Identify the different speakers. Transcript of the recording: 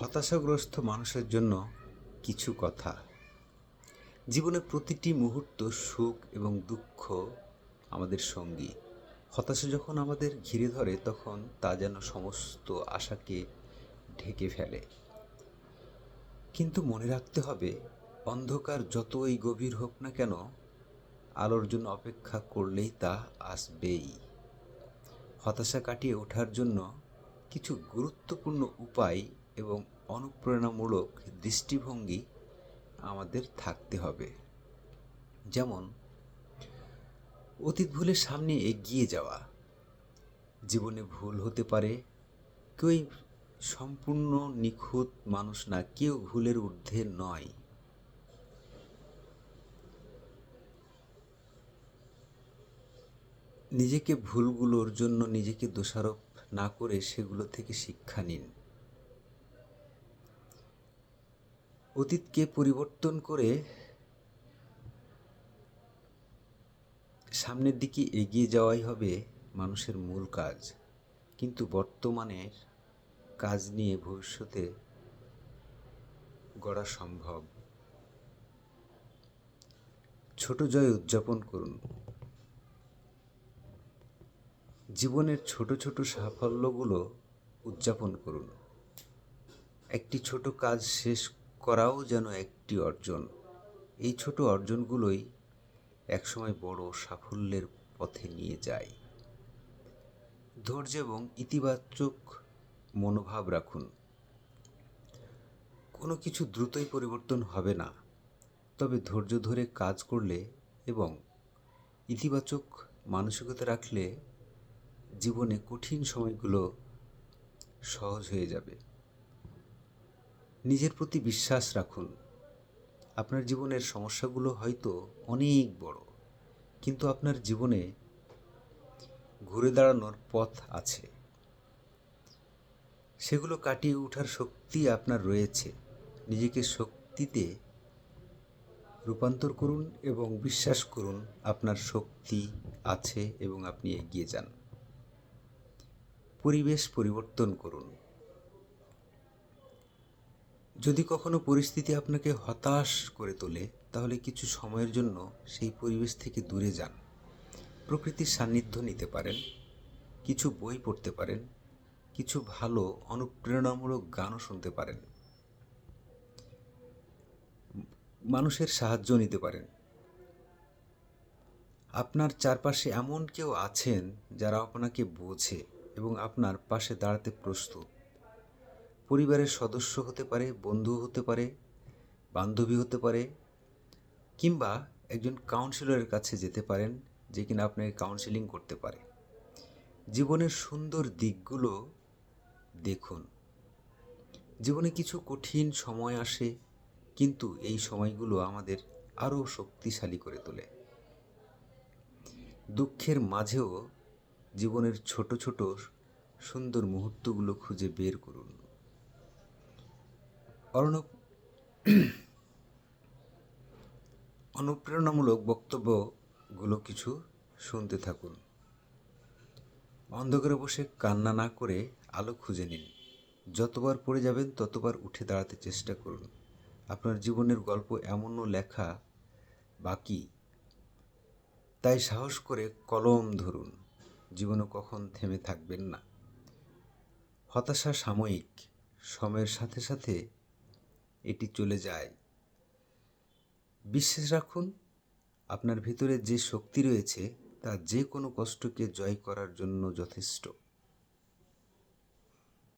Speaker 1: হতাশাগ্রস্ত মানুষের জন্য কিছু কথা। জীবনে প্রতিটি মুহূর্ত সুখ এবং দুঃখ আমাদের সঙ্গী। হতাশা যখন আমাদের ঘিরে ধরে, তখন তা যেন সমস্ত আশাকে ঢেকে ফেলে। কিন্তু মনে রাখতে হবে, অন্ধকার যতই গভীর হোক না কেন, আলোর জন্য অপেক্ষা করলেই তা আসবেই। হতাশা কাটিয়ে ওঠার জন্য কিছু গুরুত্বপূর্ণ উপায় এবং অনুপ্রেরণামূলক দৃষ্টিভঙ্গি আমাদের থাকতে হবে। যেমন, অতীত ভুলের সামনে এগিয়ে যাওয়া। জীবনে ভুল হতে পারে, কেউই সম্পূর্ণ নিখুঁত মানুষ না, কেউ ভুলের ঊর্ধ্বে নয়। নিজেকে ভুলগুলোর জন্য নিজেকে দোষারোপ না করে সেগুলো থেকে শিক্ষা নিন। অতীতকে পরিবর্তন করে সামনের দিকে এগিয়ে যাওয়াই হবে মানুষের মূল কাজ। কিন্তু বর্তমানের কাজ নিয়ে ভবিষ্যতে গড়া সম্ভব। ছোট জয় উদযাপন করুন। জীবনের ছোট ছোট সাফল্যগুলো উদযাপন করুন। একটি ছোট কাজ শেষ করাও যেন একটি অর্জন। এই ছোট অর্জনগুলোই একসময় বড় সাফল্যের পথে নিয়ে যায়। ধৈর্য এবং ইতিবাচক মনোভাব রাখুন। কোনো কিছু দ্রুতই পরিবর্তন হবে না। তবে ধৈর্য ধরে কাজ করলে এবং ইতিবাচক মানসিকতা রাখলে জীবনে কঠিন সময়গুলো সহজ হয়ে যাবে। নিজের প্রতি বিশ্বাস রাখুন। আপনার জীবনের সমস্যাগুলো হয়তো অনেক বড়, কিন্তু আপনার জীবনে ঘুরে দাঁড়ানোর পথ আছে। সেগুলো কাটিয়ে ওঠার শক্তি আপনার রয়েছে। নিজেকে শক্তিতে রূপান্তর করুন এবং বিশ্বাস করুন আপনার শক্তি আছে এবং আপনি এগিয়ে যান। পরিবেশ পরিবর্তন করুন। যদি কখনো পরিস্থিতি আপনাকে হতাশ করে তোলে, তাহলে কিছু সময়ের জন্য সেই পরিবেশ থেকে দূরে যান। প্রকৃতির সান্নিধ্য নিতে পারেন, কিছু বই পড়তে পারেন, কিছু ভালো, অনুপ্রেরণামূলক গানও শুনতে পারেন। মানুষের সাহায্য নিতে পারেন। আপনার চারপাশে এমন কেউ আছেন যারা আপনাকে বোঝে এবং আপনার পাশে দাঁড়াতে প্রস্তুত। পরিবারের সদস্য হতে পারে বন্ধু হতে পারে, বান্ধবী হতে পারে, কিংবা একজন কাউন্সিলরের কাছে যেতে পারেন যে কিনা আপনাকে কাউন্সিলিং করতে পারে। জীবনের সুন্দর দিকগুলো দেখুন। জীবনে কিছু কঠিন সময় আসে, কিন্তু এই সময়গুলো আমাদের আরও শক্তিশালী করে তোলে। দুঃখের মাঝেও জীবনের ছোট ছোট সুন্দর মুহূর্তগুলো খুঁজে বের করুন। অর্ণব অনুপ্রেরণামূলক বক্তব্যগুলো কিছু শুনতে থাকুন। অন্ধকারে বসে কান্না না করে আলো খুঁজে নিন। যতবার পড়ে যাবেন ততবার উঠে দাঁড়াতে চেষ্টা করুন। আপনার জীবনের গল্প এমনও লেখা বাকি। তাই সাহস করে কলম ধরুন। জীবনে কখন থেমে থাকবেন না। হতাশা সাময়িক। সময়ের সাথে সাথে এটি চলে যায়। বিশ্বাস রাখুন, আপনার ভিতরে যে শক্তি রয়েছে তা যে কোনো কষ্টকে জয় করার জন্য যথেষ্ট।